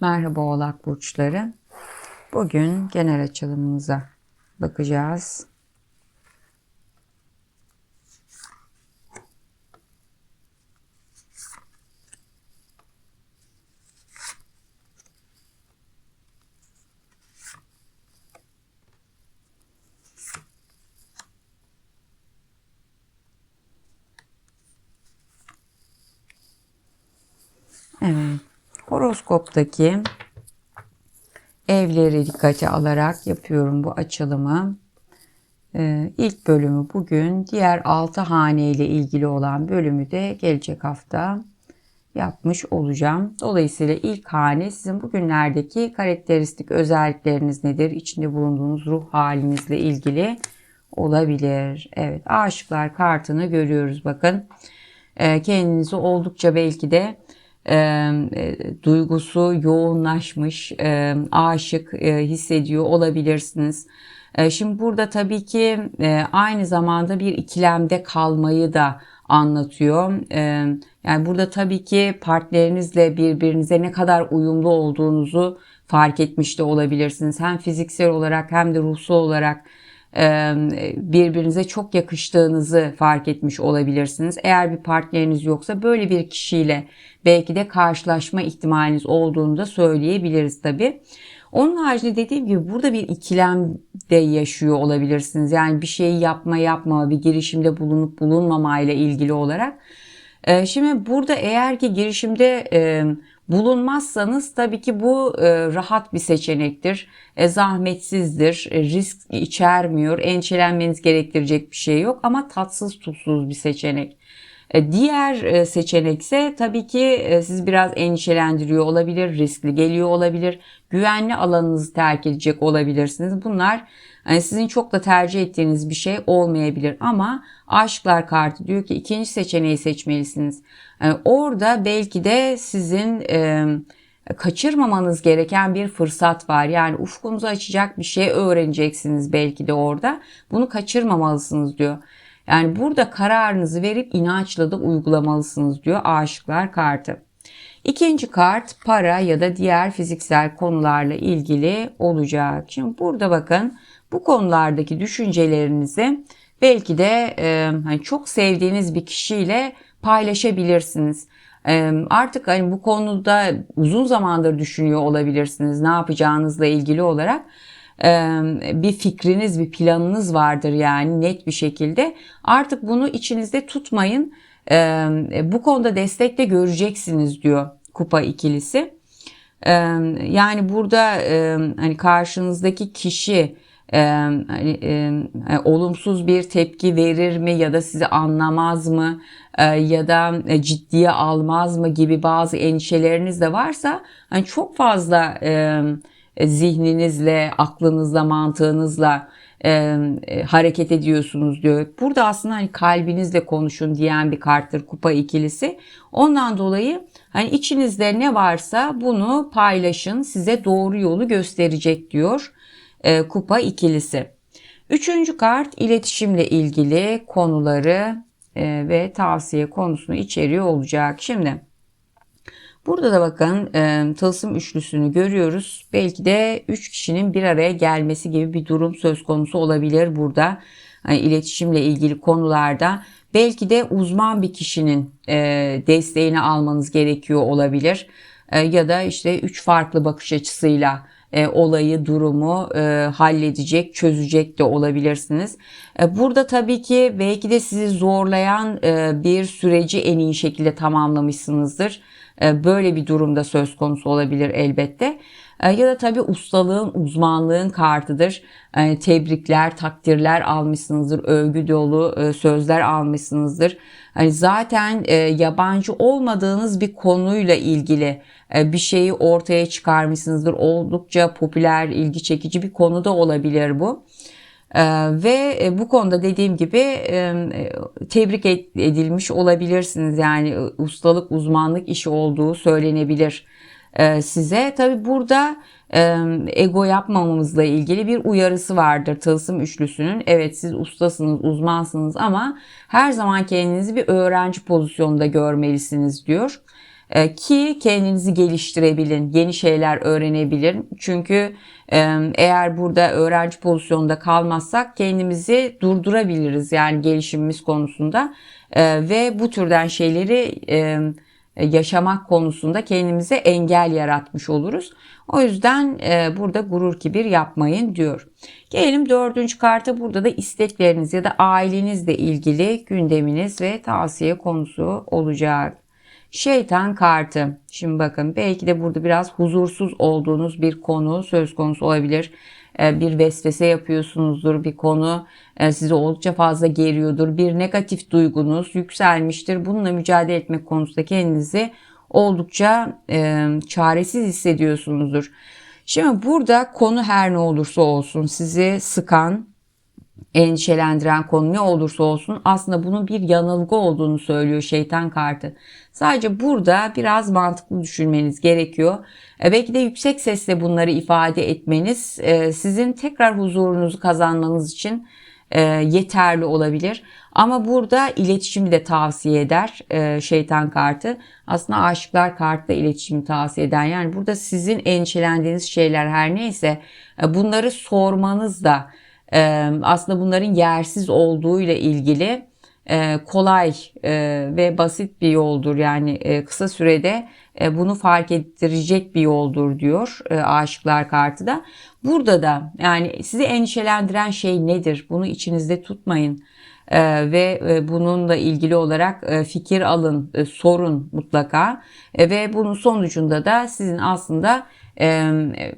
Merhaba Oğlak Burçları. Bugün genel açılımımıza bakacağız. Evet. Horoskoptaki evleri dikkate alarak yapıyorum bu açılımı. Ee, ilk bölümü bugün, diğer 6 hane ile ilgili olan bölümü de gelecek hafta yapmış olacağım. Dolayısıyla ilk hane sizin bugünlerdeki karakteristik özellikleriniz nedir? İçinde bulunduğunuz ruh halinizle ilgili olabilir. Evet, aşıklar kartını görüyoruz bakın. Ee, kendinizi oldukça belki de e, duygusu yoğunlaşmış, e, aşık e, hissediyor olabilirsiniz. E, şimdi burada tabii ki e, aynı zamanda bir ikilemde kalmayı da anlatıyor. E, yani burada tabii ki partnerinizle birbirinize ne kadar uyumlu olduğunuzu fark etmiş de olabilirsiniz. Hem fiziksel olarak hem de ruhsal olarak birbirinize çok yakıştığınızı fark etmiş olabilirsiniz. Eğer bir partneriniz yoksa böyle bir kişiyle belki de karşılaşma ihtimaliniz olduğunu da söyleyebiliriz tabi. Onun haricinde dediğim gibi burada bir ikilemde yaşıyor olabilirsiniz. Yani bir şeyi yapma yapma, bir girişimde bulunup bulunmama ile ilgili olarak. Şimdi burada eğer ki girişimde bulunmazsanız tabii ki bu e, rahat bir seçenektir. E, zahmetsizdir, e, risk içermiyor, endişelenmeniz gerektirecek bir şey yok ama tatsız tuzsuz bir seçenek. E, diğer e, seçenek tabii ki e, siz biraz endişelendiriyor olabilir, riskli geliyor olabilir, güvenli alanınızı terk edecek olabilirsiniz. Bunlar yani sizin çok da tercih ettiğiniz bir şey olmayabilir ama aşklar kartı diyor ki ikinci seçeneği seçmelisiniz. Yani orada belki de sizin e, kaçırmamanız gereken bir fırsat var. Yani ufkunuzu açacak bir şey öğreneceksiniz belki de orada. Bunu kaçırmamalısınız diyor. Yani burada kararınızı verip inançla da uygulamalısınız diyor aşıklar kartı. İkinci kart para ya da diğer fiziksel konularla ilgili olacak. Şimdi burada bakın bu konulardaki düşüncelerinizi belki de e, hani çok sevdiğiniz bir kişiyle paylaşabilirsiniz. E, artık hani bu konuda uzun zamandır düşünüyor olabilirsiniz ne yapacağınızla ilgili olarak bir fikriniz, bir planınız vardır yani net bir şekilde. Artık bunu içinizde tutmayın. Bu konuda destek de göreceksiniz diyor kupa ikilisi. Yani burada hani karşınızdaki kişi hani, olumsuz bir tepki verir mi ya da sizi anlamaz mı ya da ciddiye almaz mı gibi bazı endişeleriniz de varsa hani çok fazla e, zihninizle, aklınızla, mantığınızla e, e, hareket ediyorsunuz diyor. Burada aslında hani kalbinizle konuşun diyen bir karttır kupa ikilisi. Ondan dolayı hani içinizde ne varsa bunu paylaşın size doğru yolu gösterecek diyor e, kupa ikilisi. Üçüncü kart iletişimle ilgili konuları e, ve tavsiye konusunu içeriyor olacak. Şimdi Burada da bakın e, tılsım üçlüsünü görüyoruz. Belki de üç kişinin bir araya gelmesi gibi bir durum söz konusu olabilir burada. Yani iletişimle ilgili konularda belki de uzman bir kişinin e, desteğini almanız gerekiyor olabilir. E, ya da işte üç farklı bakış açısıyla e, olayı, durumu e, halledecek, çözecek de olabilirsiniz. E, burada tabii ki belki de sizi zorlayan e, bir süreci en iyi şekilde tamamlamışsınızdır. E, böyle bir durumda söz konusu olabilir elbette. E, ya da tabii ustalığın, uzmanlığın kartıdır. E, tebrikler, takdirler almışsınızdır. Övgü dolu sözler almışsınızdır. Hani zaten yabancı olmadığınız bir konuyla ilgili bir şeyi ortaya çıkarmışsınızdır. Oldukça popüler, ilgi çekici bir konu da olabilir bu. Ee, ve e, bu konuda dediğim gibi e, tebrik edilmiş olabilirsiniz. Yani e, ustalık, uzmanlık işi olduğu söylenebilir size. Tabi burada ego yapmamamızla ilgili bir uyarısı vardır tılsım üçlüsünün. Evet siz ustasınız, uzmansınız ama her zaman kendinizi bir öğrenci pozisyonunda görmelisiniz diyor. E, ki kendinizi geliştirebilin, yeni şeyler öğrenebilin. Çünkü e, eğer burada öğrenci pozisyonunda kalmazsak kendimizi durdurabiliriz yani gelişimimiz konusunda e, ve bu türden şeyleri yaşamak konusunda kendimize engel yaratmış oluruz. O yüzden burada gurur kibir yapmayın diyor. Gelelim dördüncü karta burada da istekleriniz ya da ailenizle ilgili gündeminiz ve tavsiye konusu olacak. Şeytan kartı. Şimdi bakın belki de burada biraz huzursuz olduğunuz bir konu söz konusu olabilir. E, bir vesvese yapıyorsunuzdur bir konu e, sizi oldukça fazla geriyordur. Bir negatif duygunuz yükselmiştir. Bununla mücadele etmek konusunda kendinizi oldukça e, çaresiz hissediyorsunuzdur. Şimdi burada konu her ne olursa olsun sizi sıkan, endişelendiren konu ne olursa olsun aslında bunun bir yanılgı olduğunu söylüyor şeytan kartı. Sadece burada biraz mantıklı düşünmeniz gerekiyor. E, belki de yüksek sesle bunları ifade etmeniz e, sizin tekrar huzurunuzu kazanmanız için e, yeterli olabilir. Ama burada iletişimi de tavsiye eder e, şeytan kartı. Aslında aşıklar kartı da iletişimi tavsiye eder. Yani burada sizin endişelendiğiniz şeyler her neyse e, bunları sormanız da aslında bunların yersiz olduğu ile ilgili kolay ve basit bir yoldur. Yani kısa sürede bunu fark ettirecek bir yoldur diyor aşıklar kartı da. Burada da yani sizi endişelendiren şey nedir? Bunu içinizde tutmayın. Ee, ve e, bununla ilgili olarak e, fikir alın, e, sorun mutlaka ve bunun sonucunda da sizin aslında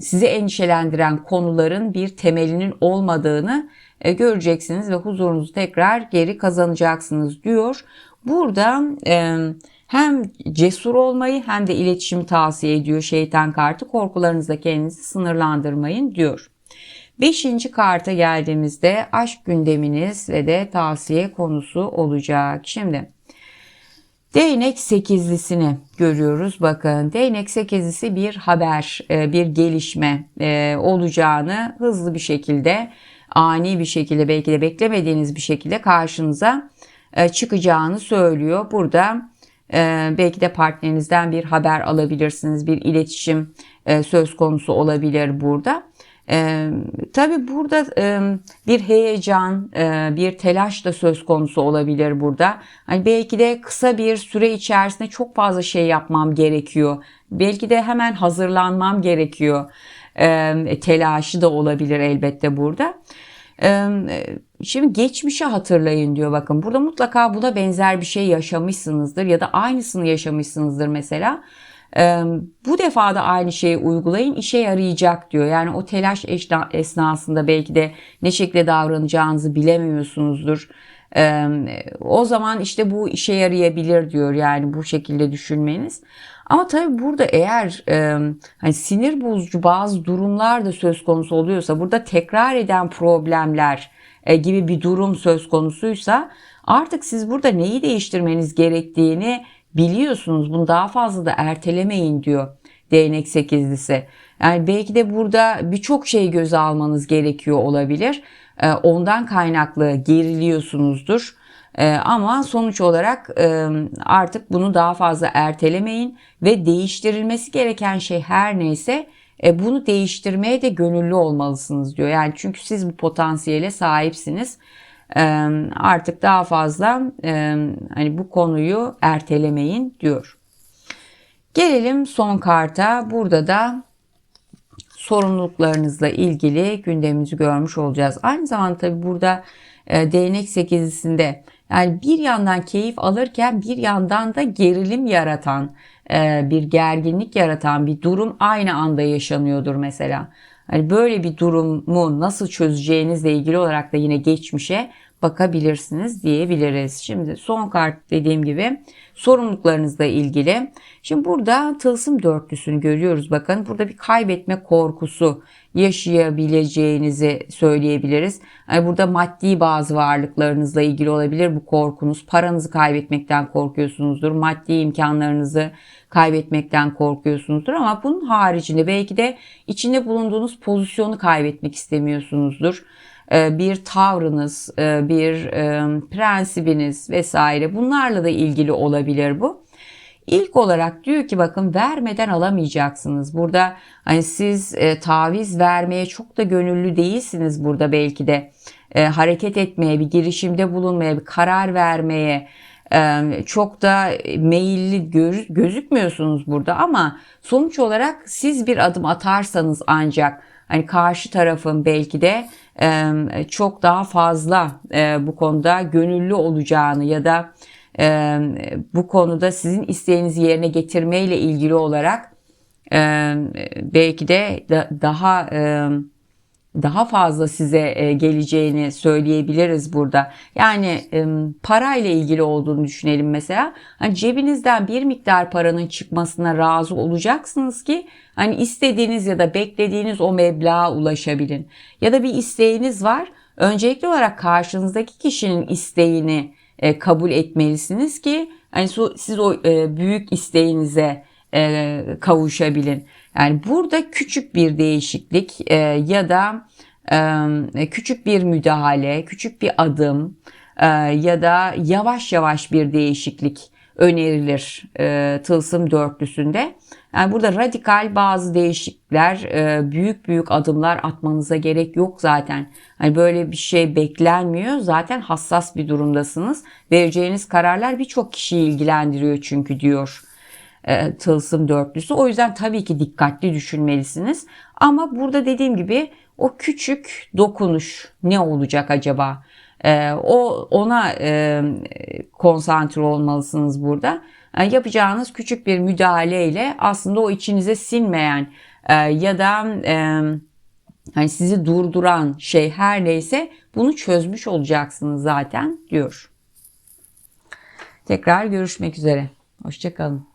sizi endişelendiren konuların bir temelinin olmadığını göreceksiniz ve huzurunuzu tekrar geri kazanacaksınız diyor. Burada hem cesur olmayı hem de iletişimi tavsiye ediyor şeytan kartı. Korkularınızda kendinizi sınırlandırmayın diyor. Beşinci karta geldiğimizde aşk gündeminiz ve de tavsiye konusu olacak. Şimdi Değnek sekizlisini görüyoruz. Bakın değnek sekizlisi bir haber, e, bir gelişme e, olacağını hızlı bir şekilde, ani bir şekilde belki de beklemediğiniz bir şekilde karşınıza e, çıkacağını söylüyor. Burada belki de partnerinizden bir haber alabilirsiniz, bir iletişim söz konusu olabilir burada. E, tabii burada e, bir heyecan, e, bir telaş da söz konusu olabilir burada. Hani belki de kısa bir süre içerisinde çok fazla şey yapmam gerekiyor. Belki de hemen hazırlanmam gerekiyor. E, telaşı da olabilir elbette burada. E, şimdi geçmişi hatırlayın diyor bakın. Burada mutlaka buna benzer bir şey yaşamışsınızdır ya da aynısını yaşamışsınızdır mesela. Bu defa da aynı şeyi uygulayın işe yarayacak diyor. Yani o telaş esnasında belki de ne şekilde davranacağınızı bilemiyorsunuzdur. O zaman işte bu işe yarayabilir diyor yani bu şekilde düşünmeniz. Ama tabii burada eğer hani sinir bozucu bazı durumlar da söz konusu oluyorsa burada tekrar eden problemler e, gibi bir durum söz konusuysa artık siz burada neyi değiştirmeniz gerektiğini biliyorsunuz bunu daha fazla da ertelemeyin diyor değnek sekizlisi. Yani belki de burada birçok şey göze almanız gerekiyor olabilir. Ee, ondan kaynaklı geriliyorsunuzdur. Ee, ama sonuç olarak e, artık bunu daha fazla ertelemeyin ve değiştirilmesi gereken şey her neyse e, bunu değiştirmeye de gönüllü olmalısınız diyor. Yani çünkü siz bu potansiyele sahipsiniz artık daha fazla hani bu konuyu ertelemeyin diyor. Gelelim son karta. Burada da sorumluluklarınızla ilgili gündemimizi görmüş olacağız. Aynı zamanda tabi burada e, değnek sekizisinde yani bir yandan keyif alırken bir yandan da gerilim yaratan e, bir gerginlik yaratan bir durum aynı anda yaşanıyordur mesela. Hani böyle bir durumu nasıl çözeceğinizle ilgili olarak da yine geçmişe bakabilirsiniz diyebiliriz. Şimdi son kart dediğim gibi sorumluluklarınızla ilgili. Şimdi burada tılsım dörtlüsünü görüyoruz. Bakın burada bir kaybetme korkusu yaşayabileceğinizi söyleyebiliriz. Yani burada maddi bazı varlıklarınızla ilgili olabilir bu korkunuz. Paranızı kaybetmekten korkuyorsunuzdur. Maddi imkanlarınızı kaybetmekten korkuyorsunuzdur ama bunun haricinde belki de içinde bulunduğunuz pozisyonu kaybetmek istemiyorsunuzdur. E, bir tavrınız, e, bir e, prensibiniz vesaire bunlarla da ilgili olabilir bu. İlk olarak diyor ki bakın vermeden alamayacaksınız. Burada hani siz e, taviz vermeye çok da gönüllü değilsiniz burada belki de. E, hareket etmeye, bir girişimde bulunmaya, bir karar vermeye çok da meyilli göz, gözükmüyorsunuz burada ama sonuç olarak siz bir adım atarsanız ancak hani karşı tarafın belki de çok daha fazla e, bu konuda gönüllü olacağını ya da bu konuda sizin isteğinizi yerine getirmeyle ilgili olarak belki de da, daha daha fazla size e, geleceğini söyleyebiliriz burada. Yani parayla ilgili olduğunu düşünelim mesela. Hani cebinizden bir miktar paranın çıkmasına razı olacaksınız ki hani istediğiniz ya da beklediğiniz o meblağa ulaşabilin. Ya da bir isteğiniz var. Öncelikli olarak karşınızdaki kişinin isteğini e, kabul etmelisiniz ki hani siz o e, büyük isteğinize e, kavuşabilin. Yani burada küçük bir değişiklik e, ya da e, küçük bir müdahale, küçük bir adım e, ya da yavaş yavaş bir değişiklik önerilir e, tılsım dörtlüsünde. Yani burada radikal bazı değişiklikler, e, büyük büyük adımlar atmanıza gerek yok zaten. Hani böyle bir şey beklenmiyor. Zaten hassas bir durumdasınız. Vereceğiniz kararlar birçok kişiyi ilgilendiriyor çünkü diyor e, tılsım dörtlüsü. O yüzden tabii ki dikkatli düşünmelisiniz. Ama burada dediğim gibi o küçük dokunuş ne olacak acaba? E, o ona e, konsantre olmalısınız burada. E, yapacağınız küçük bir müdahaleyle aslında o içinize sinmeyen e, ya da e, hani sizi durduran şey her neyse bunu çözmüş olacaksınız zaten diyor. Tekrar görüşmek üzere. Hoşçakalın.